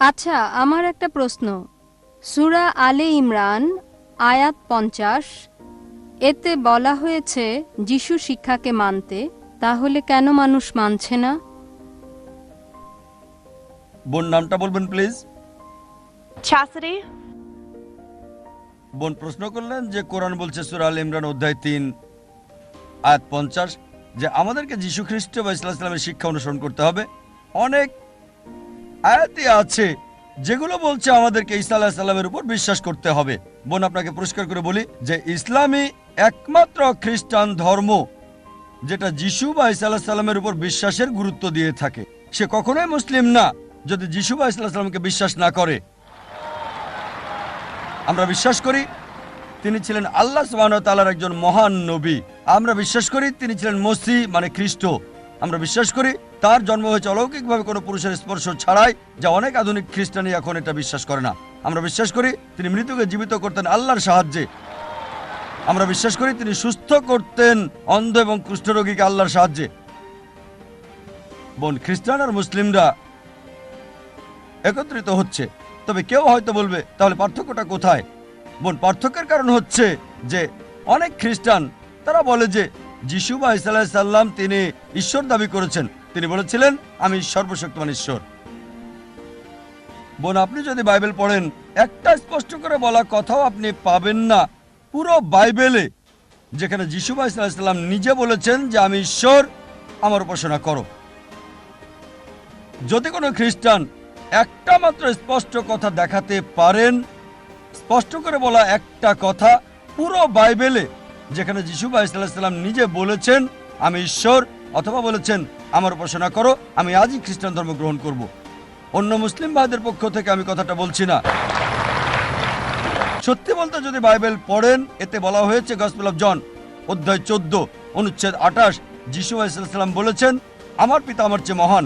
আচ্ছা আমার একটা প্রশ্ন। সুরা আলে ইমরান আয়াত পঞ্চাশ এতে বলা হয়েছে যিশু শিক্ষাকে মানতে তাহলে কেন মানুষ মানছে না? বোন নামটা বলবেন প্লিজ Chastity? বোন প্রশ্ন করলেন যে কোরআন বলছে সুরা আল ইমরান অধ্যায় তিন আয়াত পঞ্চাশ যে আমাদেরকে যীশু খ্রিস্ট বা ইসলাম ইসলামের শিক্ষা অনুসরণ করতে হবে। অনেক আয়াতই আছে, যেগুলো বলছে আমাদেরকে আলাহ সাল্লামের উপর বিশ্বাস করতে হবে। বোন, আপনাকে পরিষ্কার করে বলি যে ইসলামী একমাত্র খ্রিস্টান ধর্ম যেটা যিশু বা আলাহ সাল্লামের উপর বিশ্বাসের গুরুত্ব দিয়ে থাকে। সে কখনোই মুসলিম না, যদি যিশু বা ইসলাম বিশ্বাস না করে। আমরা বিশ্বাস করি তিনি ছিলেন আল্লাহ সুবাহর একজন মহান নবী। আমরা বিশ্বাস করি তিনি ছিলেন মসি মানে খ্রিস্ট। আমরা বিশ্বাস করি তার জন্ম হয়েছে অলৌকিকভাবে কোনো পুরুষের স্পর্শ ছাড়াই, যা অনেক আধুনিক খ্রিস্টানি এখন এটা বিশ্বাস করে না। আমরা বিশ্বাস করি তিনি মৃত্যুকে জীবিত করতেন আল্লাহর সাহায্যে। আমরা বিশ্বাস করি তিনি সুস্থ করতেন অন্ধ এবং কুষ্ঠরোগীকে আল্লাহর সাহায্যে। বোন খ্রিস্টান আর মুসলিমরা একত্রিত হচ্ছে। তবে কেউ হয়তো বলবে, তাহলে পার্থক্যটা কোথায়? বোন, পার্থক্যের কারণ হচ্ছে যে অনেক খ্রিস্টান, তারা বলে যে যিশু বা সাল্লাম তিনি ঈশ্বর দাবি করেছেন। তিনি বলেছিলেন, আমি সর্বশক্তিমান ঈশ্বর। বোন, আপনি যদি বাইবেল পড়েন, একটা স্পষ্ট করে বলা কথাও আপনি পাবেন না। পুরো বাইবেলে, যেখানে যিশু বা সাল্লাম নিজে বলেছেন যে, আমি ঈশ্বর, আমার উপাসনা করো। যদি কোনো খ্রিস্টান একটা মাত্র স্পষ্ট কথা দেখাতে পারেন, স্পষ্ট করে বলা একটা কথা, পুরো বাইবেলে, যেখানে যিশু বা ইসলাম নিজে বলেছেন, আমি ঈশ্বর, অথবা বলেছেন আমার উপাসনা করো, আমি আজই খ্রিস্টান ধর্ম গ্রহণ করব। অন্য মুসলিম ভাইদের পক্ষ থেকে আমি কথাটা বলছি না। সত্যি বলতে যদি বাইবেল পড়েন, এতে বলা হয়েছে গসপেল অফ জন অধ্যায় চোদ্দ, অনুচ্ছেদ আঠাশ, যিশু আলাইসাল্লাম বলেছেন, আমার পিতা আমার চেয়ে মহান।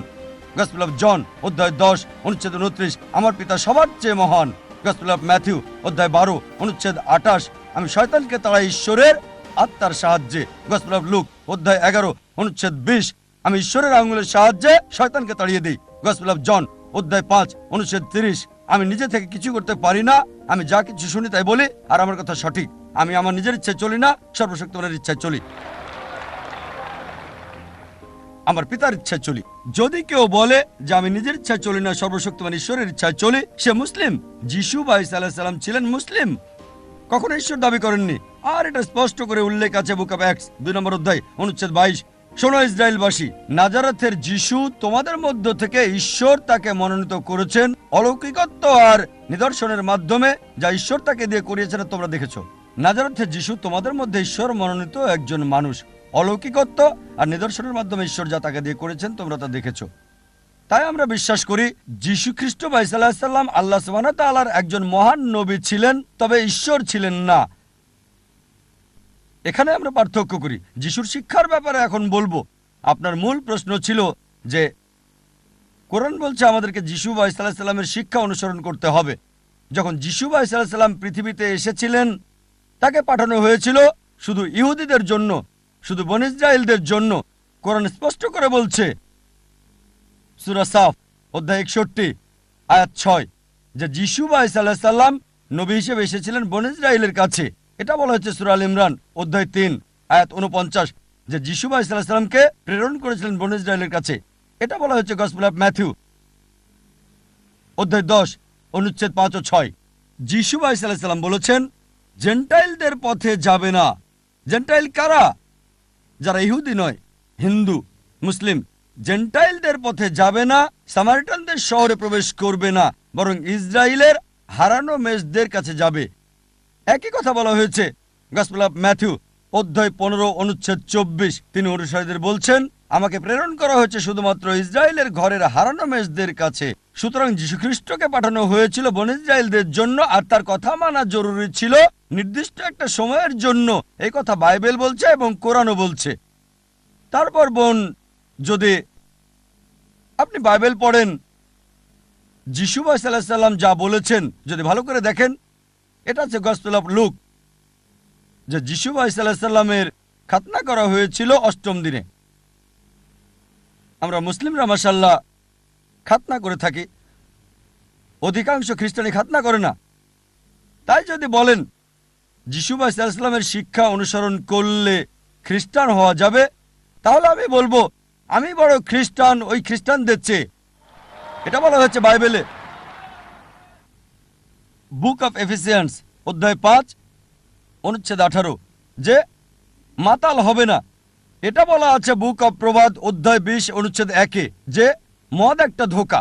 গসপেল অফ জন অধ্যায় দশ, অনুচ্ছেদ উনত্রিশ, আমার পিতা সবার চেয়ে মহান। গসপেল অফ ম্যাথিউ অধ্যায় বারো, অনুচ্ছেদ আঠাশ, আমি শয়তানকে তারা ঈশ্বরের আত্মার সাহায্যে। গসপেল অফ লুক অধ্যায় এগারো, অনুচ্ছেদ বিশ আমি ঈশ্বরের আঙুলের সাহায্যে শয়তানকে তাড়িয়ে দিই। গসপেল অফ জন অধ্যায় পাঁচ, অনুচ্ছেদ তিরিশ। আমি নিজে থেকে কিছু করতে পারি না, আমি যা কিছু শুনি তাই বলি, আর আমার কথা সঠিক। আমি আমার নিজের ইচ্ছায় চলি না সর্বশক্তিমানের ইচ্ছায় চলি। আমার পিতার ইচ্ছায় চলি। যদি কেউ বলে যে আমি নিজের ইচ্ছায় চলি না সর্বশক্তিমান ঈশ্বরের ইচ্ছায় চলি, সে মুসলিম। যিশু বা ইসা সাল্লাম ছিলেন মুসলিম। কখনো ঈশ্বর দাবি করেননি। আর এটা স্পষ্ট করে উল্লেখ আছে বুক অফ এক্স দুই নম্বর অধ্যায়, অনুচ্ছেদ বাইশ। শোনো ইসরায়েলবাসী নাজারাথের যিশু তোমাদের মধ্য থেকে ঈশ্বর তাকে মনোনীত করেছেন অলৌকিকত্ব আর নিদর্শনের মাধ্যমে, যা ঈশ্বর তাকে দিয়ে করিয়েছেন তোমরা দেখেছ। নাজারাথের যিশু তোমাদের মধ্যে ঈশ্বর মনোনীত একজন মানুষ। অলৌকিকত্ব আর নিদর্শনের মাধ্যমে ঈশ্বর যা তাকে দিয়ে করেছেন, তোমরা তা দেখেছ। তাই আমরা বিশ্বাস করি, যীশু খ্রিস্ট বাইসাল্লাম আল্লাহ সুবাহ তালার একজন মহান নবী ছিলেন, তবে ঈশ্বর ছিলেন না। এখানে আমরা পার্থক্য করি। যিশুর শিক্ষার ব্যাপারে এখন বলব। আপনার মূল প্রশ্ন ছিল যে, কোরআন বলছে আমাদেরকে যিশু বা ইসাল্লামের শিক্ষা অনুসরণ করতে হবে। যখন যিশু বা ইসাল্লাম পৃথিবীতে এসেছিলেন, তাকে পাঠানো হয়েছিল শুধু ইহুদিদের জন্য, শুধু বন ইসরায়েলদের জন্য। কোরআন স্পষ্ট করে বলছে, সুরা সাফ, অধ্যায় একষট্টি, আয়াত ছয়, যে যিশু বা ইসাল্লাহ সাল্লাম নবী হিসেবে এসেছিলেন বন ইসরায়েলের কাছে। এটা বলা হচ্ছে সুরাল ইমরান, অধ্যায় তিন, আয়াত উনপঞ্চাশ যে যিশু বা ইসলাম প্রেরণ করেছিলেন বন ইসরায়েলের কাছে। এটা বলা হচ্ছে গসপুল অফ ম্যাথিউ, অধ্যায় দশ, অনুচ্ছেদ পাঁচ ও ছয়। যিশু বা ইসলাম বলেছেন, জেন্টাইলদের পথে যাবে না। জেন্টাইল কারা? যারা ইহুদি নয়, হিন্দু, মুসলিম। জেন্টাইলদের পথে যাবে না, সামারিটানদের শহরে প্রবেশ করবে না, বরং ইসরায়েলের হারানো মেষদের কাছে যাবে। একই কথা বলা হয়েছে। গসপেল ম্যাথিউ অধ্যায় পনেরো, অনুচ্ছেদ চব্বিশ। তিনি অনুসারীদের বলছেন, আমাকে প্রেরণ করা হয়েছে শুধুমাত্র ইসরায়েলের ঘরের হারানো মেষদের কাছে। সুতরাং যীশুখ্রিস্টকে পাঠানো হয়েছিল বন ইসরায়েলদের জন্য, আর তার কথা মানা জরুরি ছিল নির্দিষ্ট একটা সময়ের জন্য। এই কথা বাইবেল বলছে এবং কোরআনও বলছে। তারপর বোন, যদি আপনি বাইবেল পড়েন, যিশু সাল্লাম যা বলেছেন, যদি ভালো করে দেখেন এটা হচ্ছে গসপেল অফ লুক যে যিশু সাল্লামের খাতনা করা হয়েছিল অষ্টম দিনে। আমরা মুসলিমরা মাসাল্লাহ খাতনা করে থাকি। অধিকাংশ খ্রিস্টানি খাতনা করে না। তাই যদি বলেন যিশুবা ইসলামের শিক্ষা অনুসরণ করলে খ্রিস্টান হওয়া যাবে, তাহলে আমি বলব, আমি বড় খ্রিস্টান, ওই খ্রিস্টানদের চেয়ে। এটা বলা হচ্ছে বাইবেলে। বুক অফ এফিসিয়েন্স অধ্যায় পাঁচ, অনুচ্ছেদ আঠারো, যে মাতাল হবে না। এটা বলা আছে বুক অফ প্রবাদ অধ্যায় বিশ, অনুচ্ছেদ একে, যে মদ একটা ধোকা।